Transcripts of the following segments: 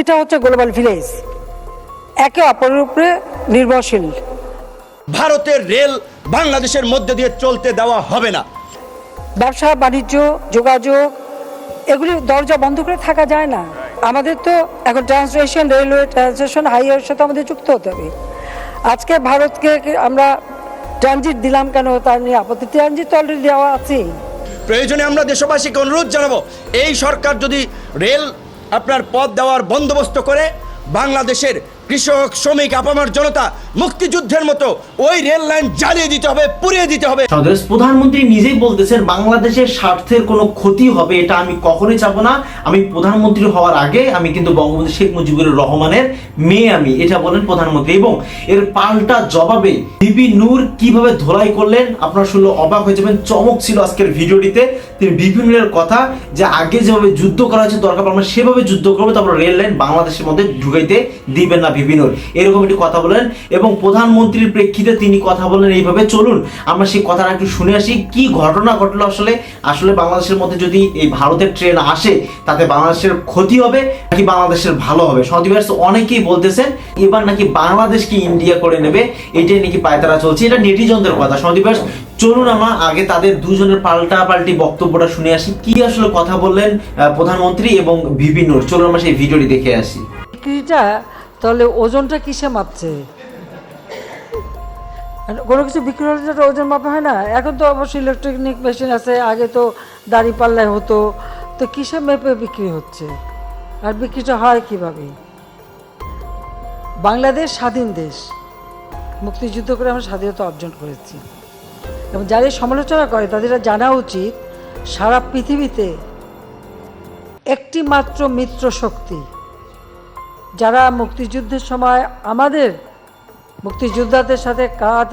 এটা হচ্ছে global village একে অপরের উপরে নির্ভরশীল। ভারতের রেল বাংলাদেশের মধ্যে দিয়ে চলতে দেওয়া হবে না। ব্যবসা বাণিজ্য যোগাযোগ এগুলি দরজা বন্ধ করে থাকা যায় না। আমাদের তো এখন ট্রান্সলেশন রেলওয়ে ট্রান্সলেশন হাইওয়ের সাথে আমাদের যুক্ত হতে হবে। আজকে ভারতকে আমরা ট্রানজিট দিলাম কেন তার নিয়ে আপত্তি? ট্রানজিট তো অলরেডি দেওয়া আছেই। প্রয়োজনে আমরা দেশবাসীকে অনুরোধ জানাব এই সরকার যদি রেল আপনার পথ দেওয়ার বন্দোবস্ত করে বাংলাদেশের কৃষক শ্রমিক আপামার জনতা মুক্তিযুদ্ধের মতো ওই রেল লাইন জ্বালিয়ে দিতে হবে, পুড়িয়ে দিতে হবে। স্বদেশ, প্রধানমন্ত্রী নিজেই বলতেছেন বাংলাদেশের স্বার্থের কোনো ক্ষতি হবে, এটা আমি কখনোই চাবো না। আমি প্রধানমন্ত্রী হওয়ার আগে আমি কিন্তু বঙ্গবন্ধু শেখ মুজিবুর রহমানের মেয়ে আমি, এটা বলেন প্রধানমন্ত্রী। এবং এর পাল্টা জবাবে বিপি নূর কীভাবে ধোলাই করলেন, আপনারা শুনলে অবাক হয়ে যাবেন। চমক ছিল আজকের ভিডিওটিতে। তিনি বিপি নূরের কথা, যে আগে যেভাবে যুদ্ধ করা হয়েছে, দরকার আমরা সেভাবে যুদ্ধ করব, তারপর রেল লাইন বাংলাদেশের মধ্যে ঢুকাইতে দিবেন না বিপি নূর। এরকম একটি কথা বলেন। এবং প্রধানমন্ত্রীর প্রেক্ষিতে তিনি কথা বলেন এইভাবে। চলুন, আমরা সেই কথাটা একটু শুনে আসি, কি ঘটনা ঘটলো আসলে? আসলে বাংলাদেশের মধ্যে যদি এই ভারতের ট্রেন আসে, তাতে বাংলাদেশের ক্ষতি হবে নাকি বাংলাদেশের ভালো হবে? সদিবার্স অনেকেই বলতেছেন, এবার নাকি বাংলাদেশকে ইন্ডিয়া করে নেবে, এটাই নাকি পায়তারা চলছে, এটা নেটিজনদের কথা। সদিবার্স চলুন আমরা আগে তাদের দুজনের পাল্টা পাল্টি বক্তব্যটা শুনে আসি, কি আসলে কথা বললেন প্রধানমন্ত্রী এবং বিভিন্ন চলুন আমরা সেই ভিডিওটি দেখে আসি। তাহলে ওজনটা কিসে মাপছে? কোনো কিছু বিক্রি হলে যেটা ওজন মাপা হয় না। এখন তো অবশ্যই ইলেকট্রনিক মেশিন আছে, আগে তো দাড়ি পাল্লায় হতো। তো কিসে মেপে বিক্রি হচ্ছে? আর বিক্রিটা হয় কীভাবে? বাংলাদেশ স্বাধীন দেশ। মুক্তিযুদ্ধ করে আমরা স্বাধীনতা অর্জন করেছি। এবং যারা সমালোচনা করে, তাদের জানা উচিত, সারা পৃথিবীতে একটি মাত্র মিত্র শক্তি, যারা মুক্তিযুদ্ধের সময় আমাদের মুক্তিযোদ্ধাদের সাথে কাঁধ,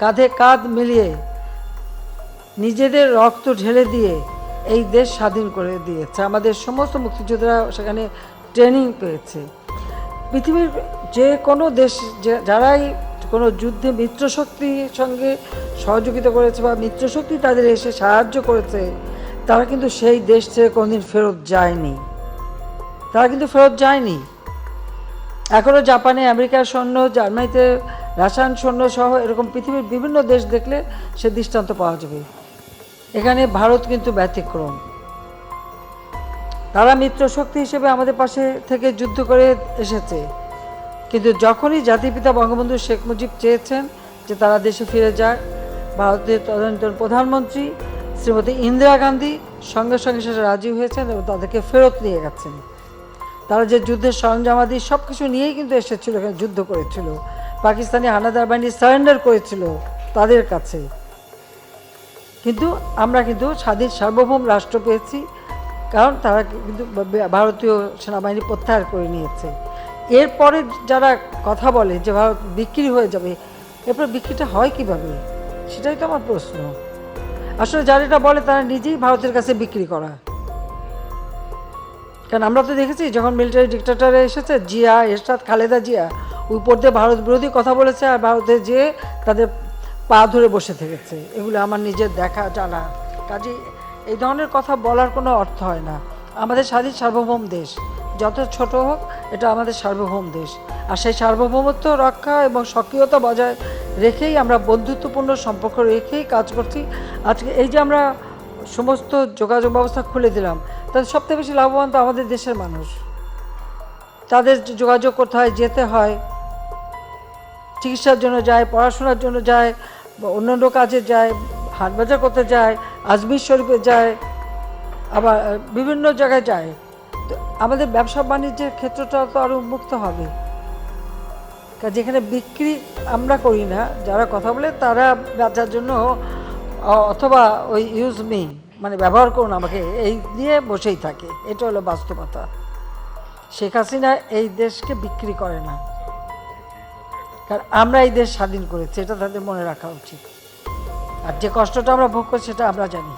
কাঁধে কাঁধ মিলিয়ে নিজেদের রক্ত ঢেলে দিয়ে এই দেশ স্বাধীন করে দিয়েছে। আমাদের সমস্ত মুক্তিযোদ্ধারা সেখানে ট্রেনিং পেয়েছে। পৃথিবীর যে কোনো দেশ যারাই কোনো যুদ্ধে মিত্রশক্তির সঙ্গে সহযোগিতা করেছে বা মিত্রশক্তি তাদের এসে সাহায্য করেছে, তারা কিন্তু সেই দেশ থেকে কোনোদিন ফেরত যায়নি। তারা কিন্তু ফেরত যায়নি। এখনও জাপানে, আমেরিকার সৈন্য, জার্মানিতে রাসায়ন সৈন্য সহ এরকম পৃথিবীর বিভিন্ন দেশ দেখলে সে দৃষ্টান্ত পাওয়া যাবে। এখানে ভারত কিন্তু ব্যতিক্রম। তারা মিত্র শক্তি হিসেবে আমাদের পাশে থেকে যুদ্ধ করে এসেছে। কিন্তু যখনই জাতিপিতা বঙ্গবন্ধু শেখ মুজিব চেয়েছেন যে তারা দেশে ফিরে যাক, ভারতের তদানীন্তন প্রধানমন্ত্রী শ্রীমতী ইন্দিরা গান্ধী সঙ্গে সঙ্গে সেটা রাজি হয়েছেন এবং তাদেরকে ফেরত নিয়ে গেছেন। তারা যে যুদ্ধের সরঞ্জামাদি সব কিছু নিয়েই কিন্তু এসেছিল, এখানে যুদ্ধ করেছিল। পাকিস্তানি হানাদার বাহিনী সারেন্ডার করেছিল তাদের কাছে। কিন্তু আমরা কিন্তু স্বাধীন সার্বভৌম রাষ্ট্র পেয়েছি, কারণ তারা কিন্তু ভারতীয় সেনাবাহিনী প্রত্যাহার করে নিয়েছে। এরপরে যারা কথা বলে যে ভারত বিক্রি হয়ে যাবে, এরপর বিক্রিটা হয় কীভাবে? সেটাই তো আমার প্রশ্ন। আসলে যারা এটা বলে তারা নিজেই ভারতের কাছে বিক্রি করা। কারণ আমরা তো দেখেছি, যখন মিলিটারি ডিক্টেটারে এসেছে, জিয়া, এরশাদ, খালেদা জিয়া, উপর দিয়ে ভারত বিরোধী কথা বলেছে আর ভারতে যেয়ে তাদের পা ধরে বসে থেকেছে। এগুলো আমার নিজের দেখা জানা। কাজে এই ধরনের কথা বলার কোনো অর্থ হয় না। আমাদের স্বাধীন সার্বভৌম দেশ, যত ছোট হোক, এটা আমাদের সার্বভৌম দেশ। আর সেই সার্বভৌমত্ব রক্ষা এবং সক্রিয়তা বজায় রেখেই আমরা বন্ধুত্বপূর্ণ সম্পর্ক রেখেই কাজ করছি। আজকে এই যে আমরা সমস্ত যোগাযোগ ব্যবস্থা খুলে দিলাম তাদের সবথেকে বেশি লাভবান তো আমাদের দেশের মানুষ। তাদের যোগাযোগ করতে হয়, যেতে হয়, চিকিৎসার জন্য যায়, পড়াশোনার জন্য যায়, বা অন্যান্য কাজে যায়, হাট বাজার করতে যায়, আজমির শরীফে যায়, আবার বিভিন্ন জায়গায় যায়। তো আমাদের ব্যবসা বাণিজ্যের ক্ষেত্রটা তো আরও উন্মুক্ত হবে। যেখানে বিক্রি আমরা করি না, যারা কথা বলে তারা বেচার জন্য অথবা ওই ইউজ মি মানে ব্যবহার করুন আমাকে, এই দিয়ে বসেই থাকে। এটা হলো বাস্তবতা। শেখ হাসিনা এই দেশকে বিক্রি করে না। কারণ আমরা এই দেশ স্বাধীন করেছি, এটা তাদের মনে রাখা উচিত। আর যে কষ্টটা আমরা ভোগ করছি সেটা আমরা জানি।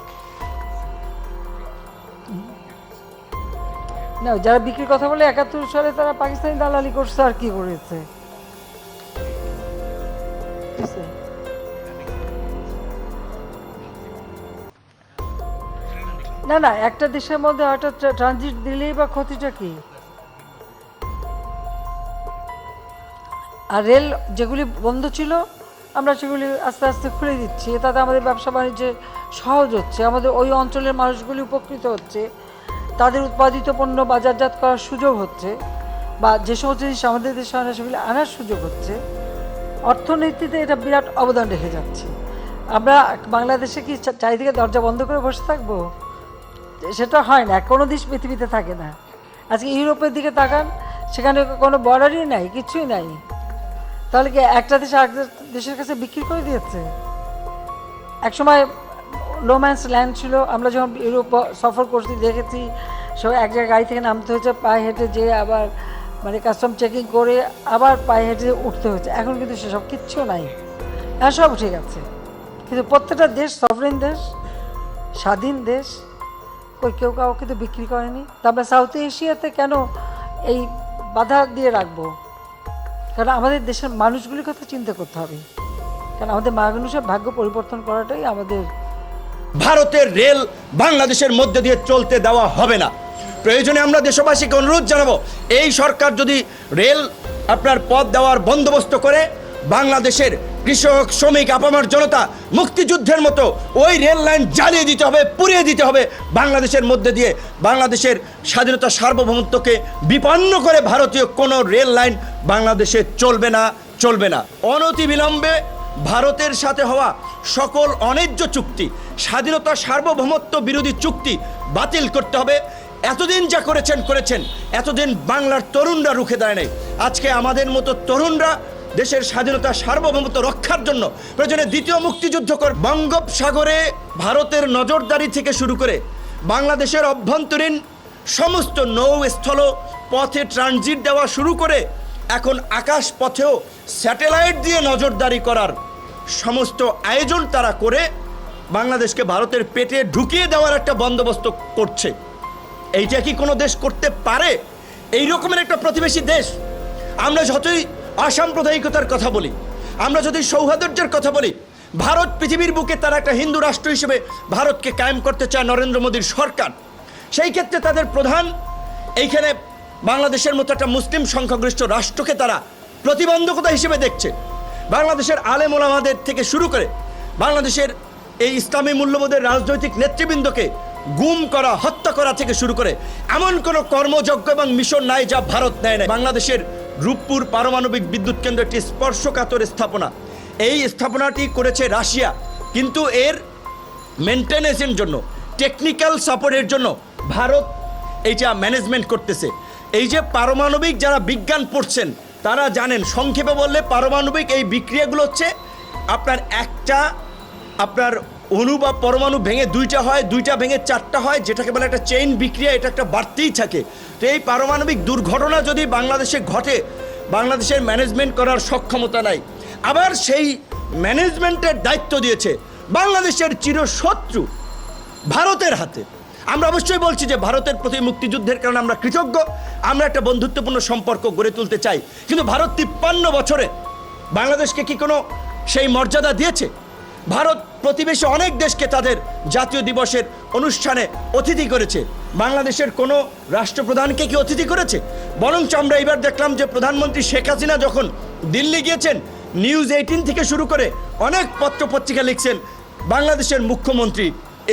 না, যারা বিক্রির কথা বলে, একাত্তর সালে তারা পাকিস্তানি দালালি করছে, আর কি করেছে? না না, একটা দেশের মধ্যে হয়তো ট্রানজিট দিলেই বা ক্ষতিটা কি? আর রেল যেগুলি বন্ধ ছিল, আমরা সেগুলি আস্তে আস্তে খুলে দিচ্ছি। তাতে আমাদের ব্যবসা বাণিজ্যে সহজ হচ্ছে। আমাদের ওই অঞ্চলের মানুষগুলি উপকৃত হচ্ছে। তাদের উৎপাদিত পণ্য বাজারজাত করার সুযোগ হচ্ছে বা যে সমস্ত জিনিস আমাদের দেশে হয় না সেগুলি আনার সুযোগ হচ্ছে। অর্থনীতিতে এটা বিরাট অবদান রেখে যাচ্ছে। আমরা বাংলাদেশে কি চারিদিকে দরজা বন্ধ করে বসে থাকব? সেটা হয় না, কোনো দেশ পৃথিবীতে থাকে না। আজকে ইউরোপের দিকে তাকান, সেখানে কোনো বর্ডারই নাই, কিছুই নাই। তাহলে কি একটা দেশ আরেক দেশের কাছে বিক্রি করে দিয়েছে? একসময় লোম্যান্স ল্যান্ড ছিল, আমরা যখন ইউরোপ সফর করছি, দেখেছি সব এক জায়গায় গাড়ি থেকে নামতে হয়েছে, পায়ে হেঁটে যেয়ে আবার মানে কাস্টম চেকিং করে আবার পায়ে হেঁটে উঠতে হয়েছে। এখন কিন্তু সেসব কিচ্ছু নাই। হ্যাঁ সব ঠিক আছে। কিন্তু প্রত্যেকটা দেশ সফরেন দেশ, স্বাধীন দেশ কই, কেউ কাউকে তো বিক্রি করেনি। তা আমরা সাউথ এশিয়াতে কেন এই বাধা দিয়ে রাখব? কারণ আমাদের দেশের মানুষগুলির কথা চিন্তা করতে হবে। কারণ আমাদের মানুষের ভাগ্য পরিবর্তন করাটাই আমাদের ভারতের রেল বাংলাদেশের মধ্যে দিয়ে চলতে দেওয়া হবে না। প্রয়োজনে আমরা দেশবাসীকে অনুরোধ জানাব, এই সরকার যদি রেল আপনার পথ দেওয়ার বন্দোবস্ত করে, বাংলাদেশের কৃষক, শ্রমিক, আপামার জনতা মুক্তিযুদ্ধের মতো ওই রেল লাইন জ্বালিয়ে দিতে হবে, পুড়িয়ে দিতে হবে বাংলাদেশের মধ্যে দিয়ে। বাংলাদেশের স্বাধীনতা সার্বভৌমত্বকে বিপন্ন করে ভারতীয় কোনো রেল লাইন বাংলাদেশে চলবে না চলবে না। অনতিবিলম্বে ভারতের সাথে হওয়া সকল অন্যায্য চুক্তি, স্বাধীনতা সার্বভৌমত্ব বিরোধী চুক্তি বাতিল করতে হবে। এতদিন যা করেছেন করেছেন। এতদিন বাংলার তরুণরা রুখে দাঁড়ায় নাই। আজকে আমাদের মতো তরুণরা দেশের স্বাধীনতা সার্বভৌমত্ব রক্ষার জন্য প্রয়োজনে দ্বিতীয় মুক্তিযুদ্ধ কর বঙ্গোপসাগরে ভারতের নজরদারি থেকে শুরু করে বাংলাদেশের অভ্যন্তরীণ সমস্ত নৌ স্থল পথে ট্রানজিট দেওয়া শুরু করে এখন আকাশ পথেও স্যাটেলাইট দিয়ে নজরদারি করার সমস্ত আয়োজন তারা করে বাংলাদেশকে ভারতের পেটে ঢুকিয়ে দেওয়ার একটা বন্দোবস্ত করছে। এইটা কি কোনো দেশ করতে পারে? এই রকমের একটা প্রতিবেশী দেশ। আমরা যতই অসাম্প্রদায়িকতার কথা বলি। আমরা যদি সৌহার্দ্যের কথা বলি, ভারত পৃথিবীর বুকে তারা একটা হিন্দু রাষ্ট্র হিসেবে ভারতকে কায়েম করতে চায় নরেন্দ্র মোদীর সরকার। সেই ক্ষেত্রে তাদের প্রধান, এইখানে বাংলাদেশের মতো একটা মুসলিম সংখ্যাগরিষ্ঠ রাষ্ট্রকে তারা প্রতিবন্ধকতা হিসেবে দেখছে। বাংলাদেশের আলেম ওলামাদের থেকে শুরু করে বাংলাদেশের এই ইসলামী মূল্যবোধের রাজনৈতিক নেতৃবৃন্দকে গুম করা, হত্যা করা থেকে শুরু করে এমন কোনো কর্মযজ্ঞ এবং মিশন নাই যা ভারত নেয় না বাংলাদেশের রূপপুর পারমাণবিক বিদ্যুৎ কেন্দ্র একটি স্পর্শকাতর স্থাপনা। এই স্থাপনাটি করেছে রাশিয়া, কিন্তু এর মেনটেনেন্সের জন্য, টেকনিক্যাল সাপোর্টের জন্য ভারত এইটা ম্যানেজমেন্ট করতেছে। এই যে পারমাণবিক যারা বিজ্ঞান পড়ছেন, তারা জানেন, সংক্ষেপে বললে পারমাণবিক এই বিক্রিয়াগুলো হচ্ছে আপনার একটা, আপনার অণু বা পরমাণু ভেঙে দুইটা হয়, দুইটা ভেঙে চারটা হয়, যেটাকে বলে একটা চেইন বিক্রিয়া, এটা একটা বাড়তেই থাকে। তো এই পারমাণবিক দুর্ঘটনা যদি বাংলাদেশে ঘটে, বাংলাদেশের ম্যানেজমেন্ট করার সক্ষমতা নাই। আবার সেই ম্যানেজমেন্টের দায়িত্ব দিয়েছে, বাংলাদেশের চিরশত্রু ভারতের হাতে। আমরা অবশ্যই বলছি যে ভারতের প্রতি মুক্তিযুদ্ধের কারণে আমরা কৃতজ্ঞ, আমরা একটা বন্ধুত্বপূর্ণ সম্পর্ক গড়ে তুলতে চাই। কিন্তু ভারত তিপ্পান্ন বছরে বাংলাদেশকে কি কোনো সেই মর্যাদা দিয়েছে? ভারত প্রতিবেশী অনেক দেশকে তাদের জাতীয় দিবসের অনুষ্ঠানে অতিথি করেছে। বাংলাদেশের কোনো রাষ্ট্রপ্রধানকে কি অতিথি করেছে? বরঞ্চ আমরা এবার দেখলাম যে প্রধানমন্ত্রী শেখ হাসিনা যখন দিল্লি গিয়েছেন, নিউজ এইটিন থেকে শুরু করে অনেক পত্র পত্রিকা লিখছেন, বাংলাদেশের মুখ্যমন্ত্রী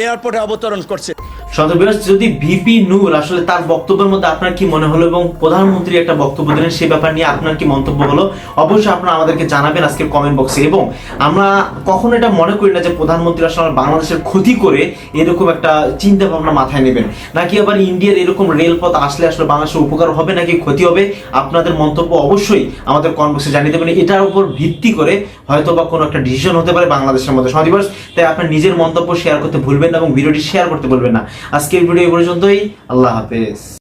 এয়ারপোর্টে অবতরণ করছে। সন্তবিরাজ যদি ভিপি নূর আসলে তার বক্তব্যের মধ্যে আপনার কি মনে হলো এবং প্রধানমন্ত্রী একটা বক্তব্য দিলেন সেই ব্যাপার নিয়ে আপনার কি মন্তব্য হলো? অবশ্যই আপনারা আমাদেরকে জানাবেন আজকের কমেন্ট বক্সে এবং আমরা কখনো এটা মনে করি না যে প্রধানমন্ত্রী আসলে বাংলাদেশের ক্ষতি করে এরকম একটা চিন্তা ভাবনা মাথায় নেবেন। নাকি আবার ইন্ডিয়ার এরকম রেলপথ আসলে আসলে বাংলাদেশের উপকার হবে, নাকি ক্ষতি হবে? আপনাদের মন্তব্য অবশ্যই আমাদের কমেন্ট বক্সে জানিয়ে দেবেন। এটার উপর ভিত্তি করে হয়তো বা কোনো একটা ডিসিশন হতে পারে বাংলাদেশের মধ্যে। সমাধিবাস তাই আপনার নিজের মন্তব্য শেয়ার করতে ভুলবেন না এবং ভিডিওটি শেয়ার করতে ভুলবেন না। আজকের ভিডিও পর্যন্তই। আল্লাহ হাফেজ।